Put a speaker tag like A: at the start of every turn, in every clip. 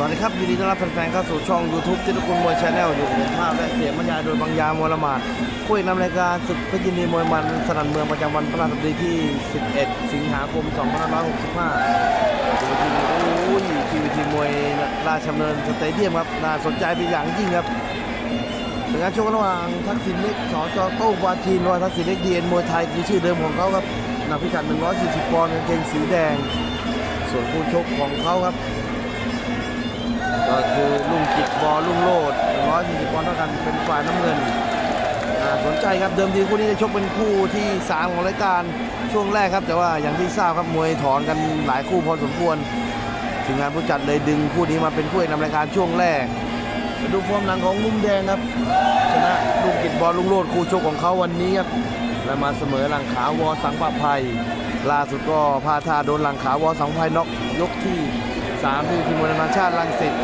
A: สวัสดีครับยินดีต้อนรับแฟนๆเข้าสู่ช่อง YouTube ที่ทุกคนมวยชาแนลอยู่ผมภาพและเสียงบรรยายโดยบางยามวลมาดผู้เอกนำรายการศึกพยินดีมวยมันสนั่นเมืองประจำวันพฤหัสบดีที่ 11 สิงหาคม 2565ทีวีทีโอ้ยทีวีทีมวยราชดำเนินสเตเดียมครับน่าสนใจเป็นอย่างยิ่งครับเป็นการชกระหว่างทักษิณเล็กสจโต้วาจีนรอว่าทักษิณเล็กดีเอ็นมวยไทยคือชื่อเดิมของเขาครับหนักพิกัด 140 ปอนด์กางเกงสีแดง ส่วนคู่ชกของเขาครับ ก็คือลุงกิจบอลุงโลด140ปอนด์เท่ากันเป็นฝ่ายน้ำเงินสนใจครับเดิมทีคู่นี้จะชกเป็นคู่ที่ 3 ของรายการช่วงแรกครับ แต่ว่าอย่างที่ทราบครับมวยถอนกันหลายคู่พอสมควรทีมงานผู้จัดเลยดึงคู่นี้มาเป็นคู่เอกนำรายการช่วงแรกดูฟอร์มหลังของมุมแดงครับชนะลุงกิจบอลลุงโลดคู่ชกของเขาวันนี้ครับและมาเสมอหลังขาวอสังปะภัยล่าสุดก็พาทาโดนหลังขาวอสังภัยน็อกยกที่ สามที่ทีมมวยนานาชาติลังสิต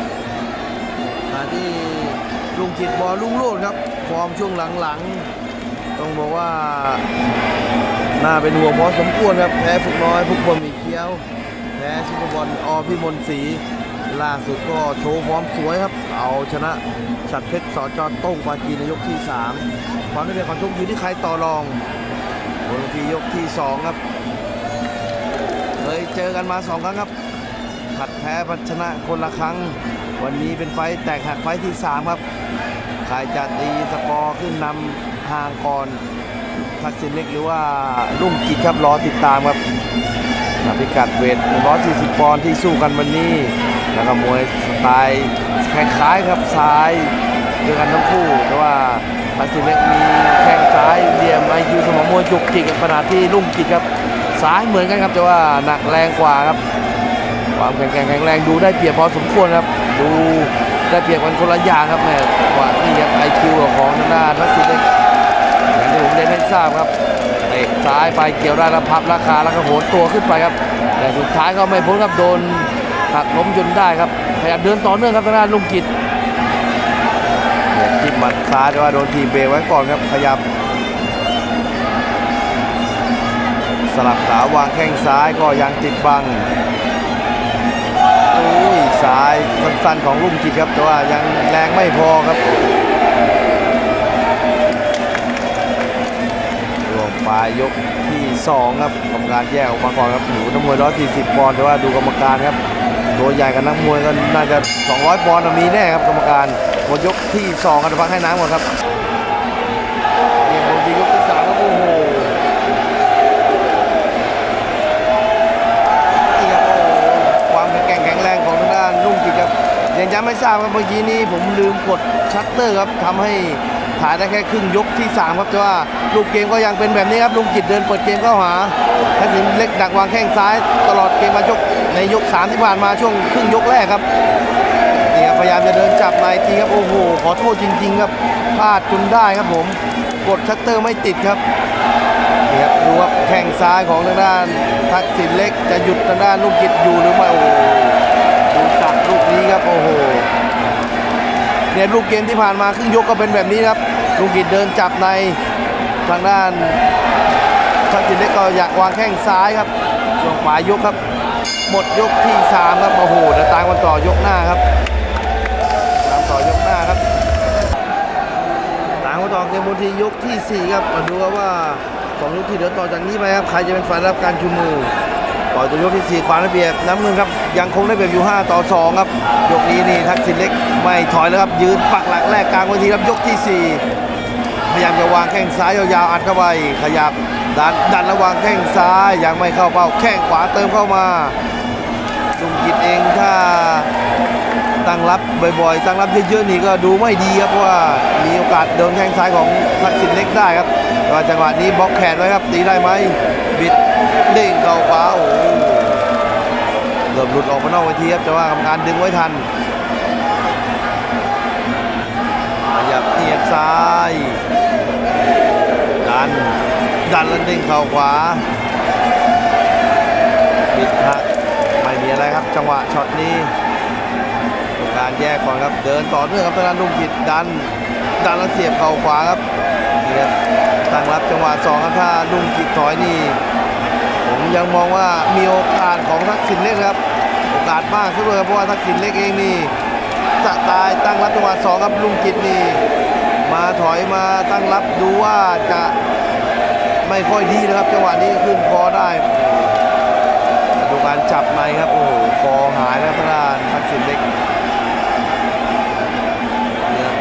A: มาที่ลุงจิตบอลุงโลดครับฟอร์มช่วงหลังๆ ต้องบอกว่าน่าเป็นห่วงพอสมควรครับแพ้ฟุกน้อยฟุกบอลมีเคี้ยวแพ้ซุปเปอร์บอลอพิมลศรีล่าสุดก็โชว์ฟอร์มสวยครับ เอาชนะฉัดเพชรสอจอโต้งปาจีนในยกที่ 3 ความได้เปรียบของชกอยู่ที่ใครต่อรองบนทียกที่ 2 ครับ เคยเจอกันมา 2 ครั้งครับ ผัดแพ้ผัชนะคนละครั้ง วันนี้เป็นไฟแตกหักไฟที่ 3 ครับใครจะตีสกอร์ขึ้นนำห่างก่อนทักษิณเล็กหรือว่ารุ่งกิจครับรอติดตามครับพิกัดเวท 140 ปอนด์ที่สู้กันวันนี้ แล้วก็มวยสไตล์คล้ายๆครับซ้ายด้วยกันทั้งคู่แต่ว่าทักษิณเล็กมีแข้งซ้ายเหลี่ยมไอคิวสมองมวยจุกจิกขณะที่รุ่งกิจครับซ้ายเหมือนกันครับแต่ว่าหนักแรงกว่าครับ ความแข็งแกร่งแข็งแรงดูได้เปรียบพอสมควรครับ ดูได้เปรียบกันคนละอย่างครับแม่ว่านี่ครับไอคิวของทางด้าทักษิณเล็กอย่างที่ผมเรียนให้ทราบครับเตะซ้ายไปเกี่ยวได้แล้วพับราคาแล้วก็โหนตัวขึ้นไปครับ แต่สุดท้ายก็ไม่พ้นครับโดนหักล้มจนได้ครับพยายามเดินต่อเนื่องครับทางด้านลุงกิจเนี่ยจิ้มหมัดซ้ายแต่ว่าโดนทีมเบรกไว้ก่อนครับขยับสลับขาวางแข้งซ้ายก็ยังติดบัง อุ้ยซ้ายสั้นๆของลุงกิจครับ แต่ว่ายังแรงไม่พอครับรวมปลายยกที่ 2 ครับกรรมการแยกออกมาก่อนครับหนูน้ำมวย 140 ปอนด์แต่ว่าดูกรรมการครับ ตัวใหญ่กับนักมวยก็น่าจะ 200 ปอนด์มีแน่ครับกรรมการหมดยกที่2กันพักให้น้ำก่อนครับ ทราบครับเมื่อกี้นี้ผมลืมกดชัตเตอร์ครับทำให้ถ่ายได้แค่ครึ่งยกที่ 3 ครับแต่ว่าลูกเกมก็ยังเป็นแบบนี้ครับลุงกิจเดินเปิดเกมเข้าหาทักษิณเล็กดักวางแข้งซ้าย ตลอดเกมมาชกในยก 3 ที่ผ่านมาช่วงครึ่งยกแรกครับนี่ครับพยายามจะเดินจับในทีครับโอ้โหขอโทษจริง ๆ ครับพลาดจนได้ครับผมกดชัตเตอร์ไม่ติดครับนี่ครับดูครับแข้งซ้ายของทางด้าน ทักษิณเล็กจะหยุดทางด้านลูกกิจอยู่หรือไม่โอ้โหดูจับลูกนี้ครับโอ้โห เนี่ยลูกเกมที่ผ่านมาครึ่งยกก็เป็นแบบนี้ครับลูกกิจเดินจับในทางด้านทักษิณเล็กก็อยากวางแข้งซ้ายครับช่วงปลายยกครับ หมดยกที่สามครับโอ้โหเดี๋ยวตามกันต่อยกหน้าครับตามต่อยกหน้าครับตางกันต่อเกมบนทียกทีสี่4ครับมาดูครับว่าสองยกที่เหลือต่อจากนี้ไปครับใครจะเป็นฝ่ายรับการชุมมื อต่อยตัวยกที่สี่ความได้เปรียบน้ำเงินครับยังคงได้เปรียบอยู่ 5 ต่อ 2 ครับ ยกนี้นี่ทักษิณเล็กไม่ถอยแล้วครับ ยืนปักหลักแรกกลางเวทีครับยกที่ 4 พยายามจะวางแข้งซ้ายยาวๆอัดเข้าไปขยับดันดันระวางแข้งซ้ายยังไม่เข้าเป้าแข้งขวาเติมเข้ามาลุงกิจเองถ้าตั้งรับบ่อยๆ ตั้งรับเยอะๆนี่ก็ดูไม่ดีครับเพราะว่ามีโอกาสโดนแข้งซ้ายของทักษิณเล็กได้ครับจังหวะนี้บล็อกแขนไว้ครับตีได้ไหมบิด เด้งเข่าขวาโอ้โหเกือบหลุดออกมานอกเวทีครับแต่ว่ากรรมการดึงไว้ทันขยับเนียบซ้าย ดัน ดันแล้วเด้งเข่าขวาบิดหักไม่มีอะไรครับจังหวะช็อตนี้การแยกก่อนครับเดินต่อเนื่องครับทางด้านลุงกิจดัน ดันแล้วเสียบเข่าขวาครับนี่ครับตั้งรับจังหวะสองครับถ้าลุงกิจถอยนี่ ผมยังมองว่ามีโอกาสของทักษิณเล็กครับ โอกาสมากซะด้วยครับเพราะว่าทักษิณเล็กเองนี่สไตล์ตั้งรับจังหวะสองครับลุงกิจนี่มาถอยมาตั้งรับดูว่าจะไม่ค่อยดีนะครับ จังหวะนี้ขึ้นคอได้ดูการจับในครับโอ้โหคอหายแล้วทางด้านทักษิณเล็กเนี่ย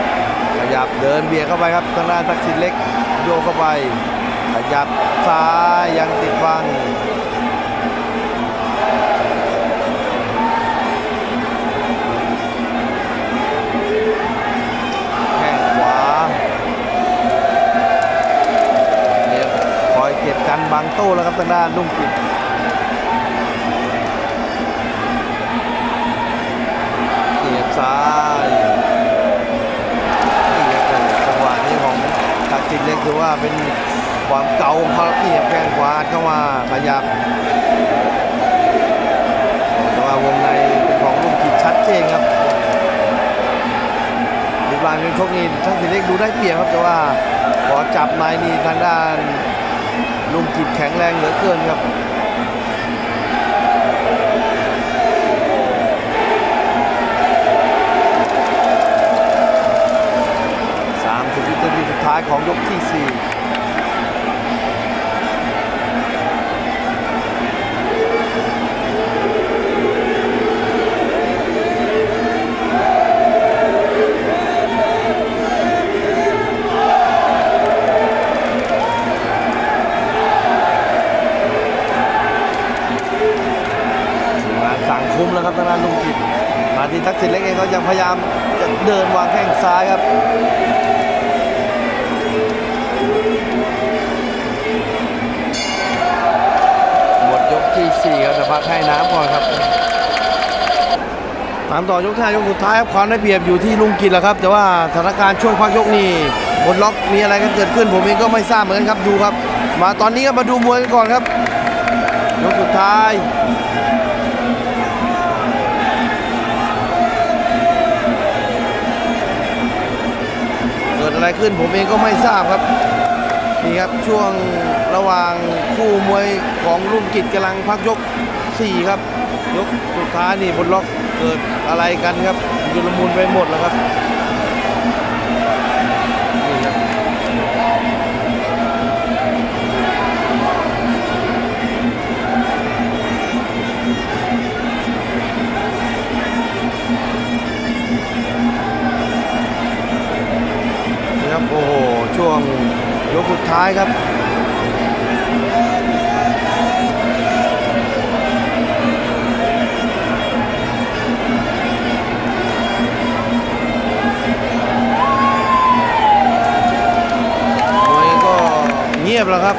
A: ขยับเดินเบียดเข้าไปครับทางด้านทักษิณเล็กโยกเข้าไปขยับซ้ายยังติดบังางด้านลุงกิจเกียบซ้ายนี่ครับจังหวะนี้ของทักษิณเล็กถือว่าเป็นความเก่าของเขาเกียบแข้งขวาเข้ามาขยับแต่ว่าวงในเป็นของลุงกิจชัดเจนครับรูปร่างการชกนี่ทักษิณเล็กดูได้เปรียบครับแต่ว่าขอจับในนี่ทางด้าน ลุงกิจแข็งแรงเหลือเกินครับสามสิบวินาทีสุดท้ายของยกที่สี่ ที่ทักษิณเล็กเองก็ยังพยายามจะเดินวางแข้งซ้ายครับหมดยกที่ 4 ครับจะพักให้น้ำก่อนครับตามต่อยกที่ห้ายกสุดท้ายครับความได้เปรียบอยู่ที่ลุงกิจแหละครับ แต่ว่าสถานการณ์ช่วงพักยกนี่บนล็อกมีอะไรกันเกิดขึ้น ผมเองก็ไม่ทราบเหมือนกันครับดูครับ มาตอนนี้ก็มาดูมวยกันก่อนครับยกสุดท้าย อะไรขึ้นผมเองก็ไม่ทราบครับนี่ครับช่วงระหว่างคู่มวยของรุ่งกิจกำลังพักยก 4 ครับ ยกสุดท้ายนี่บนล็อกเกิดอะไรกันครับยุลมุนไปหมดแล้วครับ สุดท้ายครับมวยก็เงียบแล้วครับ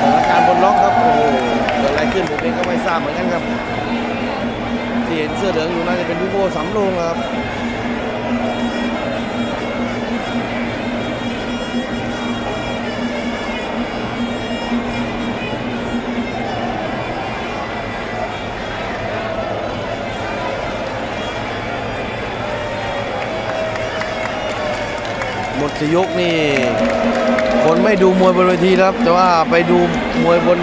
A: สถานการณ์บนล็อกครับ โอ้โหเกิดอะไรขึ้นผมเองก็ไม่ทราบเหมือนกันครับ ที่เห็นเสื้อเหลืองอยู่น่าจะเป็นพี่โบสำโรงครับ ยกนี่ คนไม่ดูมวยบนเวทีครับ แต่ว่าไปดูมวยบน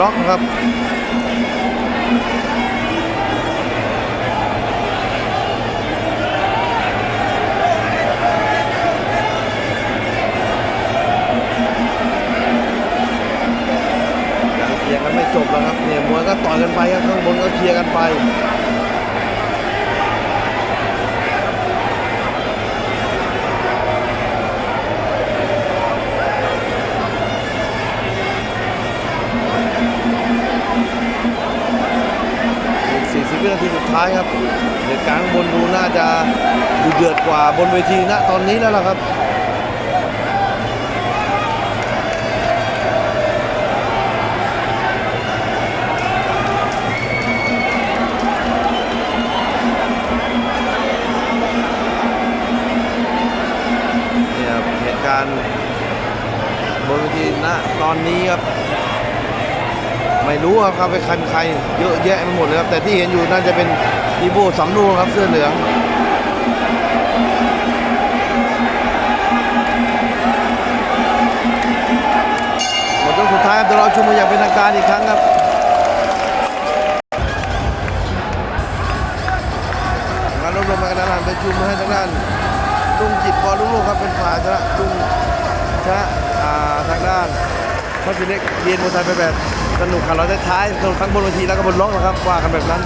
A: ล็อกครับยังเคลียร์กันไม่จบแล้วครับเนี่ยมวยก็ต่อยกันไปครับข้างบนก็เคลียร์กันไป วินาทีสุดท้ายครับเหตุการณ์ข้างบนดูน่าจะดูเดือดกว่าบนเวทีณตอนนี้แล้วล่ะครับเนี่ยเหตุการณ์บนเวทีณตอนนี้ครับ ไม่รู้ครับครับไปคันใครเยอะแยะไปหมดเลยครับ แต่ที่เห็นอยู่น่าจะเป็นอีโบสำรูครับเสื้อเหลืองหมดยกสุดท้ายเดี๋ยวเราชมกันอย่างเป็นทางการอีกครั้งครับงานรวบรวมกันนานปชุมให้ทางด้านลุงจิตพอลุงลูกครับเป็นฝ่ายชนะลุงชนะทางด้านพัชเล็กเรียนมวยไทยไปแบบ สนุกกับเราได้ท้ายสนุกทั้งบนเวทีแล้วก็บนล็อกนะครับว่ากันแบบนั้น